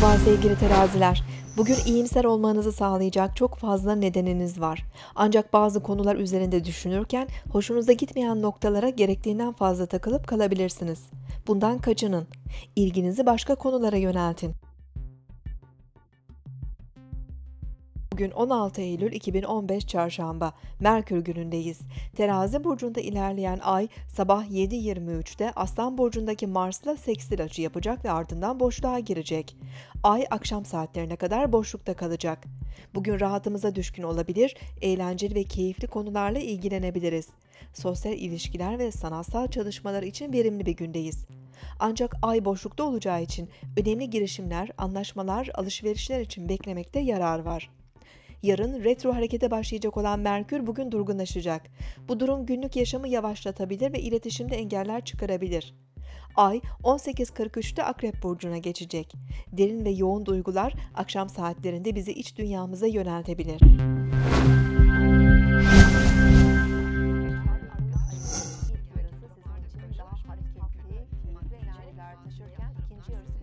Merhaba sevgili teraziler. Bugün iyimser olmanızı sağlayacak çok fazla nedeniniz var. Ancak bazı konular üzerinde düşünürken hoşunuza gitmeyen noktalara gerektiğinden fazla takılıp kalabilirsiniz. Bundan kaçının. İlginizi başka konulara yöneltin. Bugün 16 Eylül 2015 Çarşamba, Merkür günündeyiz. Terazi burcunda ilerleyen ay sabah 7.23'te Aslan burcundaki Mars'la sekstil açı yapacak ve ardından boşluğa girecek. Ay akşam saatlerine kadar boşlukta kalacak. Bugün rahatımıza düşkün olabilir, eğlenceli ve keyifli konularla ilgilenebiliriz. Sosyal ilişkiler ve sanatsal çalışmalar için verimli bir gündeyiz. Ancak ay boşlukta olacağı için önemli girişimler, anlaşmalar, alışverişler için beklemekte yarar var. Yarın retro harekete başlayacak olan Merkür bugün durgunlaşacak. Bu durum günlük yaşamı yavaşlatabilir ve iletişimde engeller çıkarabilir. Ay 18.43'te Akrep Burcu'na geçecek. Derin ve yoğun duygular akşam saatlerinde bizi iç dünyamıza yöneltebilir. Taşırken ikinci